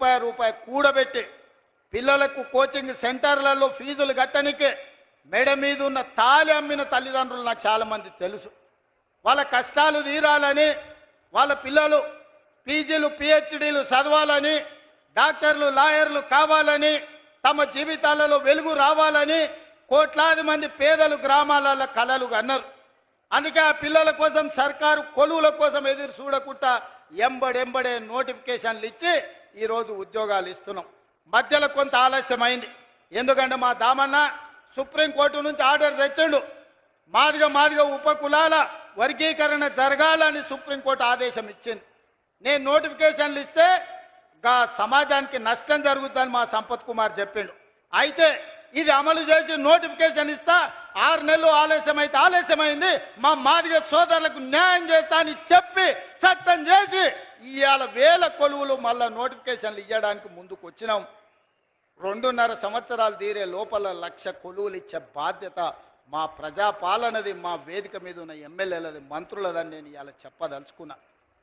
రూపాయి రూపాయి కూడబెట్టి పిల్లలకు కోచింగ్ సెంటర్లలో ఫీజులు కట్టనికే మెడ మీద ఉన్న తాలి అమ్మిన తల్లిదండ్రులు నాకు చాలామంది తెలుసు. వాళ్ళ కష్టాలు తీరాలని వాళ్ళ పిల్లలు పీజీలు పిహెచ్డీలు చదవాలని డాక్టర్లు లాయర్లు కావాలని తమ జీవితాలలో వెలుగు రావాలని కోట్లాది మంది పేదలు గ్రామాలలో కలలు అన్నారు అందుకే ఆ పిల్లల కోసం సర్కారు కొలువుల కోసం ఎదురు చూడకుండా ఎంబడెంబడే నోటిఫికేషన్లు ఇచ్చి ఈరోజు ఉద్యోగాలు ఇస్తున్నాం. మధ్యలో కొంత ఆలస్యమైంది. ఎందుకంటే మా దామన్న సుప్రీంకోర్టు నుంచి ఆర్డర్ తెచ్చిండు. మాదిగా మాదిగా ఉపకులాల వర్గీకరణ జరగాలని సుప్రీంకోర్టు ఆదేశం ఇచ్చింది. నేను నోటిఫికేషన్లు ఇస్తే గా సమాజానికి నష్టం జరుగుతుందని మా సంపత్ కుమార్ చెప్పిండు. అయితే ఇది అమలు చేసి నోటిఫికేషన్ ఇస్తా ఆరు నెలలు ఆలస్యం అయితే ఆలస్యమైంది మా మాదిగ సోదరులకు న్యాయం చేస్తా అని చెప్పి చట్ట ఇవాళ వేల కొలువులు మళ్ళా నోటిఫికేషన్లు ఇవ్వడానికి ముందుకు వచ్చినాం. రెండున్నర సంవత్సరాలు తీరే లోపల లక్ష కొలువులు ఇచ్చే బాధ్యత మా ప్రజాపాలనది మా వేదిక మీద ఉన్న ఎమ్మెల్యేలది మంత్రులదని నేను ఇలా చెప్పదలుచుకున్నా.